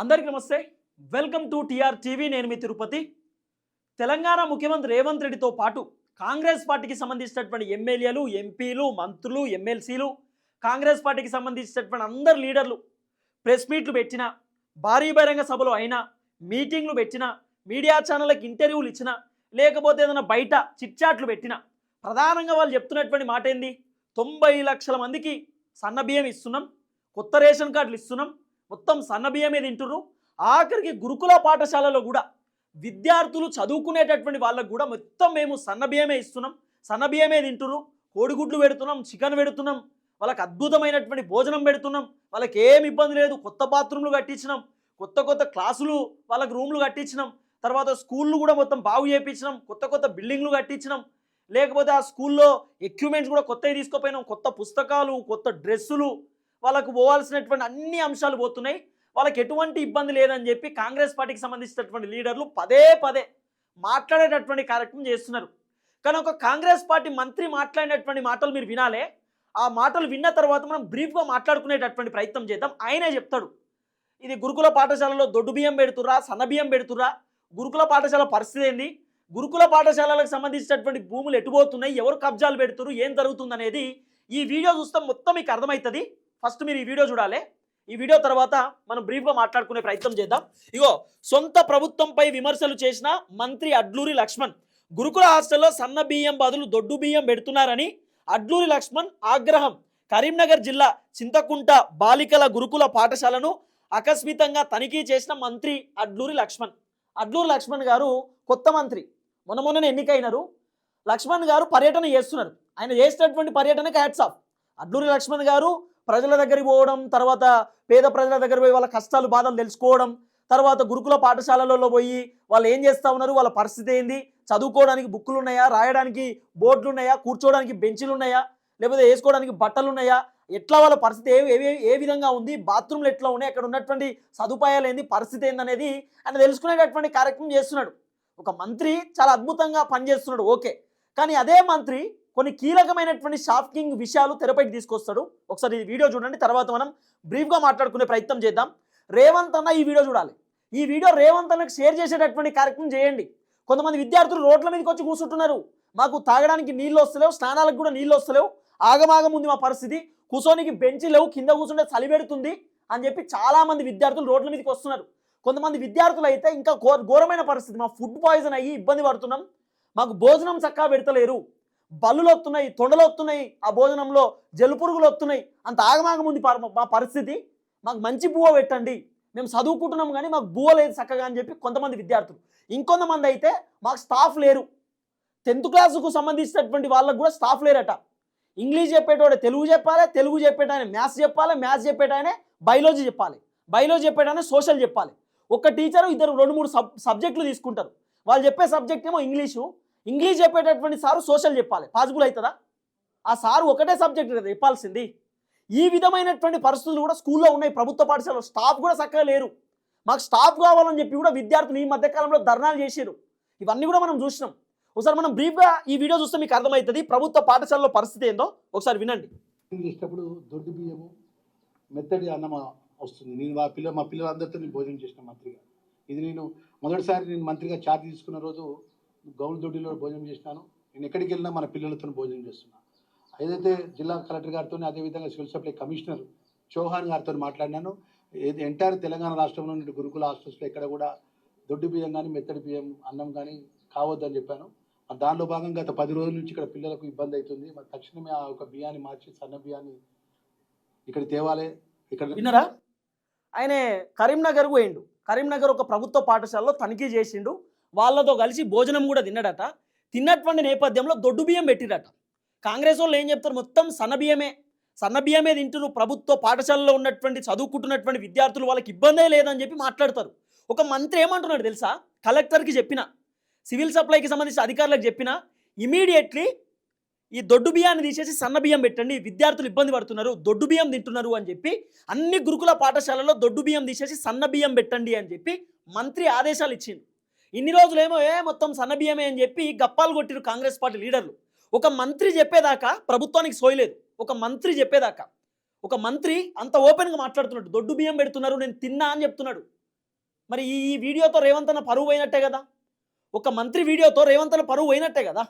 అందరికీ నమస్తే. Welcome to TR TV. నేను మీ తిరుపతి. తెలంగాణ ముఖ్యమంత్రి రేవంత్ రెడ్డితో పాటు కాంగ్రెస్ పార్టీకి సంబంధించినటువంటి ఎమ్మెల్యేలు ఎంపీలు మంత్రులు ఎమ్మెల్సీలు కాంగ్రెస్ పార్టీకి సంబంధించినటువంటి అందరు లీడర్లు ప్రెస్ మీట్లు పెట్టిన భారీ బహిరంగ సభలు అయినా మీటింగ్లు పెట్టిన మీడియా ఛానళ్ళకి ఇంటర్వ్యూలు ఇచ్చినా లేకపోతే ఏదైనా బయట చిట్చాట్లు పెట్టిన ప్రధానంగా వాళ్ళు చెప్తున్నటువంటి మాట ఏంది? తొంభై లక్షల మందికి సన్న బియ్యం ఇస్తున్నాం కొత్త రేషన్ కార్డులు ఇస్తున్నాం మొత్తం సన్న బియ్యమే ఆఖరికి గురుకుల పాఠశాలలో కూడా విద్యార్థులు చదువుకునేటటువంటి వాళ్ళకు కూడా మొత్తం మేము సన్న బియ్యమే ఇస్తున్నాం. సన్న బియ్యమే కోడిగుడ్లు పెడుతున్నాం చికెన్ పెడుతున్నాం. వాళ్ళకి అద్భుతమైనటువంటి భోజనం పెడుతున్నాం. వాళ్ళకి ఏమి ఇబ్బంది లేదు. కొత్త బాత్రూమ్లు కట్టించినాం. కొత్త కొత్త క్లాసులు వాళ్ళకి రూమ్లు కట్టించినాం. తర్వాత స్కూళ్ళు కూడా మొత్తం బాగు చేయించినాం కొత్త కొత్త బిల్డింగ్లు కట్టించినాం. లేకపోతే ఆ స్కూల్లో ఎక్విప్మెంట్స్ కూడా కొత్తవి తీసుకుపోయినాం. కొత్త పుస్తకాలు కొత్త డ్రెస్సులు వాళ్ళకు పోవాల్సినటువంటి అన్ని అంశాలు పోతున్నాయి. వాళ్ళకి ఎటువంటి ఇబ్బంది లేదని చెప్పి కాంగ్రెస్ పార్టీకి సంబంధించినటువంటి లీడర్లు పదే పదే మాట్లాడేటటువంటి కార్యక్రమం చేస్తున్నారు. కానీ ఒక కాంగ్రెస్ పార్టీ మంత్రి మాట్లాడినటువంటి మాటలు మీరు వినాలే. ఆ మాటలు విన్న తర్వాత మనం బ్రీఫ్గా మాట్లాడుకునేటటువంటి ప్రయత్నం చేద్దాం. ఆయనే చెప్తాడు. ఇది గురుకుల పాఠశాలలో దొడ్డు బియ్యం పెడుతురా సన్న బియ్యం పెడుతురా గురుకుల పాఠశాల పరిస్థితి ఏంది? గురుకుల పాఠశాలలకు సంబంధించినటువంటి భూములు ఎటుపోతున్నాయి ఎవరు కబ్జాలు పెడుతున్నారు ఏం జరుగుతుంది అనేది ఈ వీడియో చూస్తే మొత్తం మీకు అర్థమవుతుంది. ఫస్ట్ మీరు ఈ వీడియో చూడాలి. ఈ వీడియో తర్వాత మనం బ్రీఫ్గా మాట్లాడుకునే ప్రయత్నం చేద్దాం. ఇగో సొంత ప్రభుత్వంపై విమర్శలు చేసిన మంత్రి అడ్లూరి లక్ష్మణ్. గురుకుల హాస్టల్లో సన్న బియ్యం బదులు దొడ్డు బియ్యం పెడుతున్నారని అడ్లూరి లక్ష్మణ్ ఆగ్రహం. కరీంనగర్ జిల్లా చింతకుంట బాలికల గురుకుల పాఠశాలను ఆకస్మితంగా తనిఖీ చేసిన మంత్రి అడ్లూరి లక్ష్మణ్. అడ్లూరి లక్ష్మణ్ గారు కొత్త మంత్రి. మొన్న మొన్ననే ఎన్నికైనారు. లక్ష్మణ్ గారు పర్యటన చేస్తున్నారు. ఆయన చేసినటువంటి పర్యటనకి హ్యాట్స్ ఆఫ్ అడ్లూరి లక్ష్మణ్ గారు ప్రజల దగ్గరికి పోవడం తర్వాత పేద ప్రజల దగ్గర పోయి వాళ్ళ కష్టాలు బాధలు తెలుసుకోవడం తర్వాత గురుకుల పాఠశాలలలో పోయి వాళ్ళు ఏం చేస్తూ ఉన్నారు? వాళ్ళ పరిస్థితి ఏంది? చదువుకోవడానికి బుక్కులు ఉన్నాయా? రాయడానికి బోర్డులు ఉన్నాయా? కూర్చోవడానికి బెంచీలు ఉన్నాయా? లేకపోతే వేసుకోవడానికి బట్టలు ఉన్నాయా? ఎట్లా వాళ్ళ పరిస్థితి? ఏ ఏ ఏ విధంగా ఉంది? బాత్రూమ్లు ఎట్లా ఉన్నాయి? అక్కడ ఉన్నటువంటి సదుపాయాలు ఏంది? పరిస్థితి ఏందనేది ఆయన తెలుసుకునేటటువంటి కార్యక్రమం చేస్తున్నాడు. ఒక మంత్రి చాలా అద్భుతంగా పనిచేస్తున్నాడు. ఓకే. కానీ అదే మంత్రి కొన్ని కీలకమైనటువంటి షాకింగ్ విషయాలు తెరపైకి తీసుకొస్తాడు. ఒకసారి ఈ వీడియో చూడండి తర్వాత మనం బ్రీఫ్గా మాట్లాడుకునే ప్రయత్నం చేద్దాం. రేవంత్ అన్న ఈ వీడియో చూడాలి. ఈ వీడియో రేవంత్ అన్నకు షేర్ చేసేటటువంటి కార్యక్రమం చేయండి. కొంతమంది విద్యార్థులు రోడ్ల మీదకి వచ్చి కూర్చుంటున్నారు. మాకు తాగడానికి నీళ్ళు వస్తలేవు స్నానాలకు కూడా నీళ్ళు వస్తలేవు. ఆగమాగం ఉంది మా పరిస్థితి. కూర్చోనికి బెంచ్ లేవు కింద కూర్చుంటే చలి పెడుతుంది అని చెప్పి చాలా మంది విద్యార్థులు రోడ్ల మీదకి వస్తున్నారు. కొంతమంది విద్యార్థులు అయితే ఇంకా ఘోరమైన పరిస్థితి. మా ఫుడ్ పాయిజన్ అయ్యి ఇబ్బంది పడుతున్నాం. మాకు భోజనం చక్కగా పెడతలేరు. బల్లులు వస్తున్నాయి తొండలు వస్తున్నాయి ఆ భోజనంలో జలుపురుగులు వస్తున్నాయి అంత ఆగమాగం ఉంది మా పరిస్థితి. మాకు మంచి బువ్వ పెట్టండి. మేము చదువుకుంటున్నాం కానీ మాకు బువ్వ లేదు చక్కగా అని చెప్పి కొంతమంది విద్యార్థులు. ఇంకొంతమంది అయితే మాకు స్టాఫ్ లేరు. టెన్త్ క్లాసుకు సంబంధించినటువంటి వాళ్ళకు కూడా స్టాఫ్ లేరట. ఇంగ్లీష్ చెప్పేటోడే తెలుగు చెప్పాలి తెలుగు చెప్పేటాయన మ్యాథ్స్ చెప్పాలి మ్యాథ్స్ చెప్పేటాయనే బయాలజీ చెప్పాలి బయాలజీ చెప్పేటాయన సోషల్ చెప్పాలి. ఒక టీచరు ఇద్దరు రెండు మూడు సబ్ సబ్జెక్టులు తీసుకుంటారు. వాళ్ళు చెప్పే సబ్జెక్ట్ ఏమో ఇంగ్లీషు ఇంగ్లీష్ చెప్పేటటువంటి సారు సోషల్ చెప్పాలి. పాసిబుల్ అవుతుందా? ఆ సారు ఒకటే సబ్జెక్ట్ కదా చెప్పాల్సింది. ఈ విధమైనటువంటి పరిస్థితులు కూడా స్కూల్లో ఉన్నాయి. ప్రభుత్వ పాఠశాలలో స్టాఫ్ కూడా చక్కగా లేరు. మాకు స్టాఫ్ కావాలని చెప్పి కూడా విద్యార్థులు ఈ మధ్యకాలంలో ధర్నాలు చేశారు ఇవన్నీ కూడా మనం చూసినాం. ఒకసారి మనం బ్రీఫ్గా ఈ వీడియో చూస్తే మీకు అర్థమవుతుంది. ప్రభుత్వ పాఠశాలలో పరిస్థితి ఏందో ఒకసారి వినండి. చేసేటప్పుడు దొడ్డు బియ్యము మెత్తడి అన్నం వస్తుంది. నేను మా పిల్ల మా పిల్లలందరితో నేను భోజనం చేసిన మంత్రిగా. ఇది నేను మొదటిసారి నేను మంత్రిగా ఛార్జ్ తీసుకున్న రోజు గౌన్ దొడ్డిలో భోజనం చేసినాను. నేను ఎక్కడికి వెళ్ళినా మన పిల్లలతో భోజనం చేస్తున్నాను ఏదైతే జిల్లా కలెక్టర్ గారితో అదేవిధంగా సివిల్ సప్లై కమిషనర్ చౌహాన్ గారితో మాట్లాడినాను. ఏది ఎంటైర్ తెలంగాణ రాష్ట్రంలో ఉన్న గురుకుల హాస్టల్స్లో ఎక్కడ కూడా దొడ్డు బియ్యం కానీ మెత్తడి బియ్యం అన్నం కానీ కావద్దని చెప్పాను. దానిలో భాగంగా గత పది రోజుల నుంచి ఇక్కడ పిల్లలకు ఇబ్బంది అవుతుంది. మరి తక్షణమే ఆ ఒక బియ్యాన్ని మార్చి సన్న బియ్యాన్ని ఇక్కడ తేవాలి. ఇక్కడ విన్నారా? ఆయన కరీంనగర్ పోయిండు. కరీంనగర్ ఒక ప్రభుత్వ పాఠశాలలో తనిఖీ చేసిండు. వాళ్ళతో కలిసి భోజనం కూడా తిన్నాడట. తిన్నటువంటి నేపథ్యంలో దొడ్డు బియ్యం పెట్టిరట కాంగ్రెస్ వాళ్ళు ఏం చెప్తారు? మొత్తం సన్న బియ్యమే. సన్న బియ్యమే తింటున్నారు ప్రభుత్వ పాఠశాలలో ఉన్నటువంటి చదువుకుంటున్నటువంటి విద్యార్థులు వాళ్ళకి ఇబ్బందే లేదని చెప్పి మాట్లాడతారు. ఒక మంత్రి ఏమంటున్నాడు తెలుసా? కలెక్టర్కి చెప్పిన సివిల్ సప్లైకి సంబంధించిన అధికారులకు చెప్పిన ఇమీడియట్లీ ఈ దొడ్డు బియ్యాన్ని తీసేసి సన్న బియ్యం పెట్టండి. విద్యార్థులు ఇబ్బంది పడుతున్నారు. దొడ్డు బియ్యం తింటున్నారు అని చెప్పి అన్ని గురుకుల పాఠశాలలో దొడ్డు బియ్యం తీసేసి సన్న బియ్యం పెట్టండి అని చెప్పి మంత్రి ఆదేశాలు ఇచ్చింది ఇన్ని రోజులేమో ఏ మొత్తం సన్న బియ్యమే అని చెప్పి గప్పాలు కొట్టిరు కాంగ్రెస్ పార్టీ లీడర్లు. ఒక మంత్రి చెప్పేదాకా ప్రభుత్వానికి సోయలేదు ఒక మంత్రి చెప్పేదాకా. ఒక మంత్రి అంత ఓపెన్గా మాట్లాడుతున్నాడు. దొడ్డు బియ్యం పెడుతున్నారు నేను తిన్నా అని చెప్తున్నాడు. మరి ఈ ఈ వీడియోతో రేవంత్ అన్న పరువు పోయినట్టే కదా? ఒక మంత్రి వీడియోతో రేవంత్ అన్న పరువు పోయినట్టే కదా?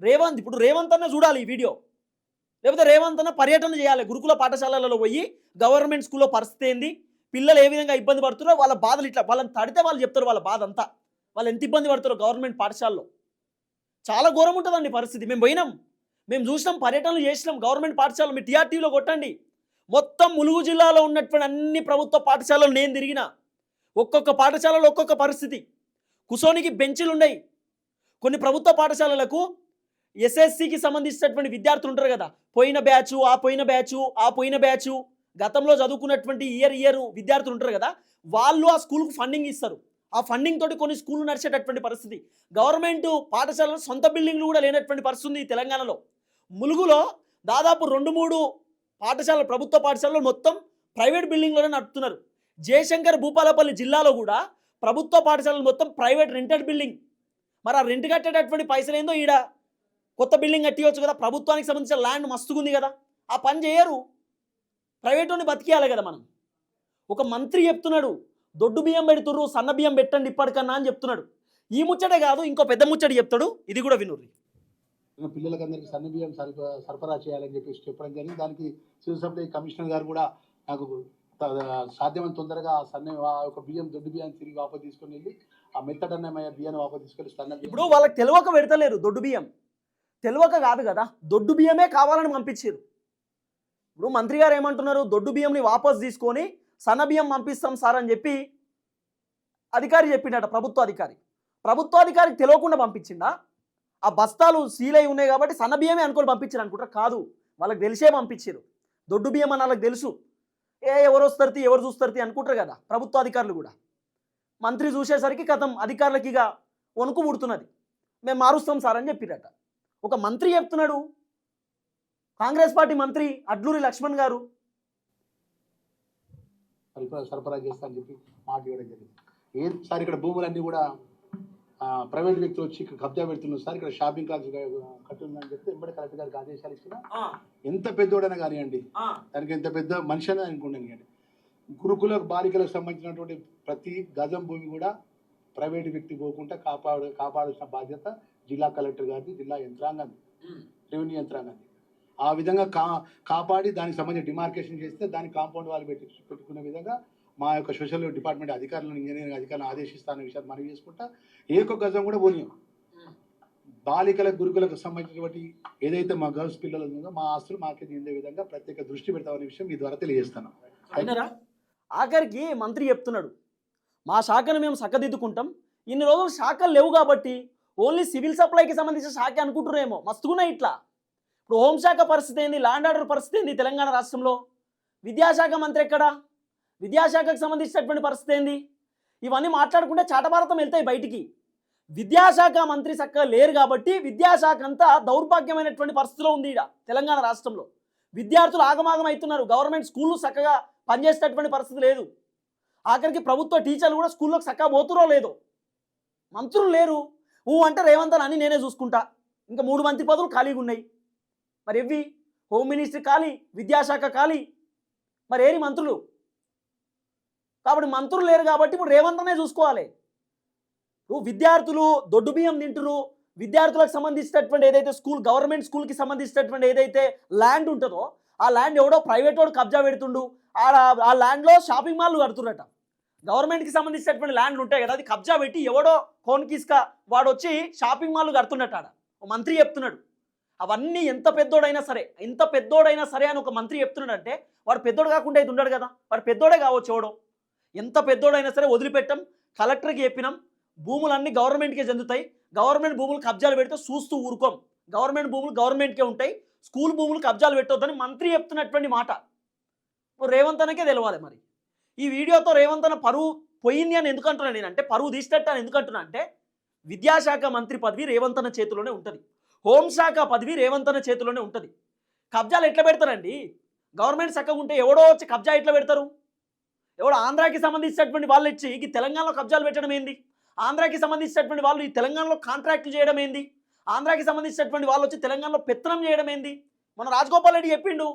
రేవంత్ ఇప్పుడు రేవంత్ అన్న చూడాలి ఈ వీడియో. లేకపోతే రేవంత్ అన్న పర్యటన చేయాలి. గురుకుల పాఠశాలలలో పోయి గవర్నమెంట్ స్కూల్లో పరిస్థితి ఏంది? పిల్లలు ఏ విధంగా ఇబ్బంది పడుతున్నారో వాళ్ళ బాధలు ఇట్లా వాళ్ళని తడితే వాళ్ళు చెప్తారు వాళ్ళ బాధ అంతా వాళ్ళు ఎంత ఇబ్బంది పడతారో గవర్నమెంట్ పాఠశాలలో. చాలా ఘోరం ఉంటుందండి పరిస్థితి. మేము పోయినాం. మేము చూసినాం పర్యటనలు చేసినాం. గవర్నమెంట్ పాఠశాలలు మీ టీఆర్టీలో కొట్టండి. మొత్తం ములుగు జిల్లాలో ఉన్నటువంటి అన్ని ప్రభుత్వ పాఠశాలలు నేను తిరిగిన. ఒక్కొక్క పాఠశాలలో ఒక్కొక్క పరిస్థితి. కుసోనికి బెంచీలు ఉన్నాయి. కొన్ని ప్రభుత్వ పాఠశాలలకు ఎస్ఎస్సికి సంబంధించినటువంటి విద్యార్థులు ఉంటారు కదా. పోయిన బ్యాచ్ ఆ పోయిన బ్యాచ్ ఆ పోయిన బ్యాచ్. గతంలో చదువుకున్నటువంటి ఇయర్ ఇయర్ విద్యార్థులు ఉంటారు కదా. వాళ్ళు ఆ స్కూల్కు ఫండింగ్ ఇస్తారు. ఆ ఫండింగ్ తోటి కొన్ని స్కూళ్ళు నడిచేటటువంటి పరిస్థితి. గవర్నమెంట్ పాఠశాలలో సొంత బిల్డింగ్లు కూడా లేనటువంటి పరిస్థితి తెలంగాణలో. ములుగులో దాదాపు రెండు మూడు పాఠశాలలు ప్రభుత్వ పాఠశాలలు మొత్తం ప్రైవేట్ బిల్డింగ్లోనే నడుపుతున్నారు. జయశంకర్ భూపాలపల్లి జిల్లాలో కూడా ప్రభుత్వ పాఠశాలలు మొత్తం ప్రైవేట్ రెంటెడ్ బిల్డింగ్. మరి ఆ రెంట్ కట్టేటటువంటి పైసలు ఏందో ఈడ? కొత్త బిల్డింగ్ కట్టియొచ్చు కదా ప్రభుత్వానికి సంబంధించిన ల్యాండ్ మస్తుగుంది కదా. ఆ పని చేయరు. ప్రైవేట్లోనే బతికేయాలి కదా మనం. ఒక మంత్రి చెప్తున్నాడు దొడ్డు బియ్యం పెడుతుర్రు సన్న బియ్యం పెట్టండి ఇప్పటికన్నా అని చెప్తున్నాడు. ఈ ముచ్చటే కాదు ఇంకో పెద్ద ముచ్చట చెప్తాడు. ఇది కూడా వినుర్రి. పిల్లలకి అందరికీ సన్న బియ్యం సరఫరా చేయాలని చెప్పేసి చెప్పడం జరిగింది. దానికి సివిల్ సప్లై కమిషనర్ గారు కూడా నాకు సాధ్యమైన తొందరగా సన్న యొక్క బియ్యం దొడ్డు బియ్యాన్ని తిరిగి వాపసు తీసుకొని వెళ్ళి ఆ మెత్తడ్ అన్నమయ్య బియ్యాన్ని వాపసు తీసుకొని సన్న ఇప్పుడు వాళ్ళకి తెలియక పెడతలేరు దొడ్డు బియ్యం. తెలియక కాదు కదా దొడ్డు బియ్యమే కావాలని పంపించారు ఇప్పుడు మంత్రి గారు ఏమంటున్నారు దొడ్డు బియ్యంని వాపస్ తీసుకొని సన్న బియ్యం పంపిస్తాం సార్ అని చెప్పి అధికారి చెప్పిండట ప్రభుత్వ అధికారి. ప్రభుత్వ అధికారికి తెలియకుండా పంపించిందా ఆ బస్తాలు సీల్ అయి ఉన్నాయి కాబట్టి సన్న బియ్యమే అనుకోని పంపించారు అనుకుంటారు కాదు వాళ్ళకి తెలిసే పంపించారు. దొడ్డు బియ్యం అని వాళ్ళకి తెలుసు. ఏ ఎవరు వస్తారు ఎవరు చూస్తారు అనుకుంటారు కదా ప్రభుత్వ అధికారులు కూడా. మంత్రి చూసేసరికి కథం అధికారులకి ఇక వణుకు పుడుతున్నది. మేము మారుస్తాం సార్ అని చెప్పిరట. ఒక మంత్రి చెప్తున్నాడు. కాంగ్రెస్ పార్టీ మంత్రి అడ్లూరి లక్ష్మణ్ గారు సరఫరా సరఫరా చేస్తా అని చెప్పి మాట ఇవ్వడం జరిగింది. ఏం సార్ ఇక్కడ భూములన్నీ కూడా ప్రైవేట్ వ్యక్తులు వచ్చి ఇక్కడ కబ్జా పెడుతున్నారు సార్ ఇక్కడ షాపింగ్ కాంప్లెక్స్ కట్టుందని చెప్తే ఎంబడి కలెక్టర్ గారికి ఆదేశాలు ఇచ్చిన ఎంత పెద్దోడైనా కానివ్వండి దానికి ఎంత పెద్ద మనిషి అయినా అనుకోండి గురుకుల బాలికలకు సంబంధించినటువంటి ప్రతి గజం భూమి కూడా ప్రైవేట్ వ్యక్తి పోకుండా కాపాడు కాపాడాల్సిన బాధ్యత జిల్లా కలెక్టర్ గారిది జిల్లా యంత్రాంగం. రెవెన్యూ యంత్రాంగాన్ని ఆ విధంగా కా కాపాడి దానికి సంబంధించి డిమార్కేషన్ చేస్తే దాని కాంపౌండ్ వాళ్ళు పెట్టి పెట్టుకునే విధంగా మా యొక్క సోషల్ డిపార్ట్మెంట్ అధికారులను ఇంజనీరింగ్ అధికారులను ఆదేశిస్తాన విషయాన్ని మనవి చేసుకుంటా. ఏక గజం కూడా పోనీయం. బాలికల గురుకులకు సంబంధించినటువంటి ఏదైతే మా గర్ల్స్ పిల్లలు ఉందో మా ఆస్తులు మాకే చెందే విధంగా ప్రత్యేక దృష్టి పెడతామనే విషయం మీ ద్వారా తెలియజేస్తాను అయినరా ఆఖరికి మంత్రి చెప్తున్నాడు. మా శాఖను మేము చక్కదిద్దుకుంటాం ఇన్ని రోజులు శాఖలు లేవు కాబట్టి ఓన్లీ సివిల్ సప్లైకి సంబంధించిన శాఖ అనుకుంటున్నారేమో. మస్తుగున్నాయి ఇట్లా. ఇప్పుడు హోంశాఖ పరిస్థితి ఏంది? ల్యాండ్ ఆర్డర్ పరిస్థితి ఏంది తెలంగాణ రాష్ట్రంలో? విద్యాశాఖ మంత్రి ఎక్కడ? విద్యాశాఖకు సంబంధించినటువంటి పరిస్థితి ఏంది? ఇవన్నీ మాట్లాడుకుంటే చాటభారతం వెళ్తాయి బయటికి. విద్యాశాఖ మంత్రి చక్కగా లేరు కాబట్టి విద్యాశాఖ అంతా దౌర్భాగ్యమైనటువంటి పరిస్థితిలో ఉంది ఇక తెలంగాణ రాష్ట్రంలో. విద్యార్థులు ఆగమాగం అవుతున్నారు. గవర్నమెంట్ స్కూళ్ళు చక్కగా పనిచేసేటటువంటి పరిస్థితి లేదు. ఆఖరికి ప్రభుత్వ టీచర్లు కూడా స్కూల్లోకి చక్కగా పోతురో లేదో? మంత్రులు లేరు. ఊ అంటే రేవంత్ అని నేనే చూసుకుంటా. ఇంకా మూడు మంత్రి పదవులు ఖాళీగా ఉన్నాయి. మరి ఎవి హోమ్ మినిస్ట్రీ ఖాళీ విద్యాశాఖ ఖాళీ. మరి ఏరి మంత్రులు? కాబట్టి మంత్రులు లేరు కాబట్టి ఇప్పుడు రేవంత్ చూసుకోవాలి. నువ్వు విద్యార్థులు దొడ్డు బియ్యం తింటురు. విద్యార్థులకు సంబంధించినటువంటి ఏదైతే స్కూల్ గవర్నమెంట్ స్కూల్కి సంబంధించినటువంటి ఏదైతే ల్యాండ్ ఉంటుందో ఆ ల్యాండ్ ఎవడో ప్రైవేట్ వాడు కబ్జా పెడుతుండు. ఆ ఆ ల్యాండ్లో షాపింగ్ మాల్లు కడుతురట గవర్నమెంట్కి సంబంధించినటువంటి ల్యాండ్లు ఉంటాయి కదా అది కబ్జా పెట్టి ఎవడో కోన్కిస్కా వాడు వచ్చి షాపింగ్ మాల్లు కడుతున్నట్టు ఆడ. మంత్రి చెప్తున్నాడు. అవన్నీ ఎంత పెద్దోడైనా సరే ఎంత పెద్దోడైనా సరే అని ఒక మంత్రి చెప్తున్నాడంటే వాడు పెద్దోడు కాకుండా అయితే ఉండడు కదా. వాడు పెద్దోడే కావచ్చు ఎవడో. ఎంత పెద్దోడైనా సరే వదిలిపెట్టాం కలెక్టర్కి చెప్పినాం భూములన్నీ గవర్నమెంట్కే చెందుతాయి. గవర్నమెంట్ భూములు కబ్జాలు పెడితే చూస్తూ ఊరుకోం. గవర్నమెంట్ భూములు గవర్నమెంట్కే ఉంటాయి. స్కూల్ భూములు కబ్జాలు పెట్టొద్దని మంత్రి చెప్తున్నటువంటి మాట. రేవంతనకే రేవంత్ తెలవాలి మరి. ఈ వీడియోతో రేవంత్ అన్న పరువు పోయింది అని ఎందుకంటున్నాను నేనంటే నేను అంటే పరువు తీసినట్టు అని ఎందుకంటున్నా అంటే విద్యాశాఖ మంత్రి పదవి రేవంత్ అన్న చేతిలోనే ఉంటుంది. హోంశాఖ పదవి రేవంత్ అన్న చేతిలోనే ఉంటుంది. కబ్జాలు ఎట్లా పెడతారండి? గవర్నమెంట్ చక్కగా ఉంటే ఎవడో వచ్చి కబ్జా ఎట్లా పెడతారు? ఎవడో ఆంధ్రాకి సంబంధించినటువంటి వాళ్ళు ఇచ్చి ఈ తెలంగాణలో కబ్జాలు పెట్టడం ఏంది? ఆంధ్రాకి సంబంధించినటువంటి వాళ్ళు ఈ తెలంగాణలో కాంట్రాక్ట్లు చేయడం ఏంది? ఆంధ్రాకి సంబంధించినటువంటి వాళ్ళు వచ్చి తెలంగాణలో పెత్తనం చేయడం ఏంది? మన రాజగోపాల్ రెడ్డి చెప్పిండు.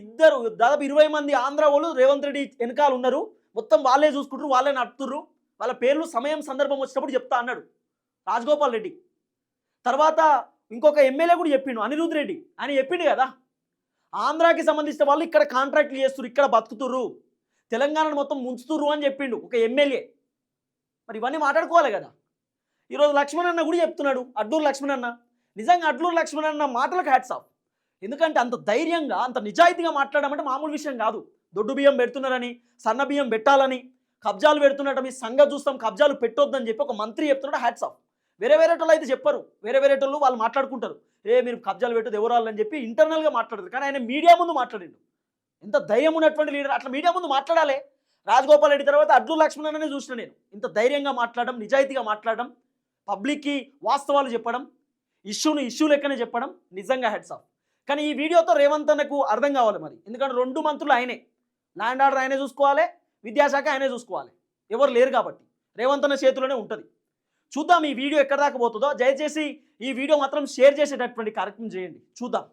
ఇద్దరు దాదాపు ఇరవై మంది ఆంధ్ర వాళ్ళు రేవంత్ రెడ్డి వెనకాల ఉన్నారు. మొత్తం వాళ్ళే చూసుకుంటారు వాళ్ళే నడుపుతుర్రు వాళ్ళ పేర్లు సమయం సందర్భం వచ్చినప్పుడు చెప్తా అన్నాడు రాజగోపాల్ రెడ్డి. తర్వాత ఇంకొక ఎమ్మెల్యే కూడా చెప్పిండు అనిరుద్ రెడ్డి. ఆయన చెప్పిండు కదా ఆంధ్రాకి సంబంధించిన వాళ్ళు ఇక్కడ కాంట్రాక్ట్లు చేస్తున్నారు ఇక్కడ బతుకుతుర్రు తెలంగాణను మొత్తం ముంచుతుర్రు అని చెప్పిండు ఒక ఎమ్మెల్యే. మరి ఇవన్నీ మాట్లాడుకోవాలి కదా. ఈరోజు లక్ష్మణ్ అన్న కూడా చెప్తున్నాడు అడ్డూరు లక్ష్మణ్ అన్న నిజంగా అడ్లూరు లక్ష్మణ్ అన్న మాటలకు హ్యాట్స్ ఆఫ్ ఎందుకంటే అంత ధైర్యంగా అంత నిజాయితీగా మాట్లాడమంటే మామూలు విషయం కాదు. దొడ్డు బియ్యం పెడుతున్నారని సన్న బియ్యం పెట్టాలని కబ్జాలు పెడుతున్నట్టు మీ సంగతి చూస్తాం కబ్జాలు పెట్టొద్దని చెప్పి ఒక మంత్రి చెప్తున్నాడు హ్యాట్స్ ఆఫ్ వేరే వేరేటోళ్ళు అయితే చెప్పరు. వేరే వేరే వాళ్ళు వాళ్ళు మాట్లాడుకుంటారు. ఏ మీరు కబ్జాలు పెట్టదు ఎవరాలని చెప్పి ఇంటర్నల్గా మాట్లాడదు. కానీ ఆయన మీడియా ముందు మాట్లాడిండు. ఎంత ధైర్యం ఉన్నటువంటి లీడర్ అట్లా మీడియా ముందు మాట్లాడాలి. రాజగోపాల్ రెడ్డి తర్వాత అడ్లు లక్ష్మణ్ అనే చూసిన నేను. ఇంత ధైర్యంగా మాట్లాడడం నిజాయితీగా మాట్లాడడం పబ్లిక్కి వాస్తవాలు చెప్పడం ఇష్యూను ఇష్యూ లెక్కనే చెప్పడం నిజంగా హెడ్స్ ఆఫ్. కానీ ఈ వీడియోతో రేవంత్ అన్నకు అర్థం కావాలి మరి. ఎందుకంటే రెండు మంత్రులు ఆయనే. ల్యాండ్ ఆర్డర్ ఆయనే చూసుకోవాలి విద్యాశాఖ ఆయనే చూసుకోవాలి. ఎవరు లేరు కాబట్టి. రేవంత్ అన్న చేతిలోనే ఉంటుంది. చూద్దాం ఈ వీడియో ఎక్కడ దాకా పోతుందో. దయచేసి ఈ వీడియో మాత్రం షేర్ చేసేటటువంటి కార్యక్రమం చేయండి. చూద్దాం.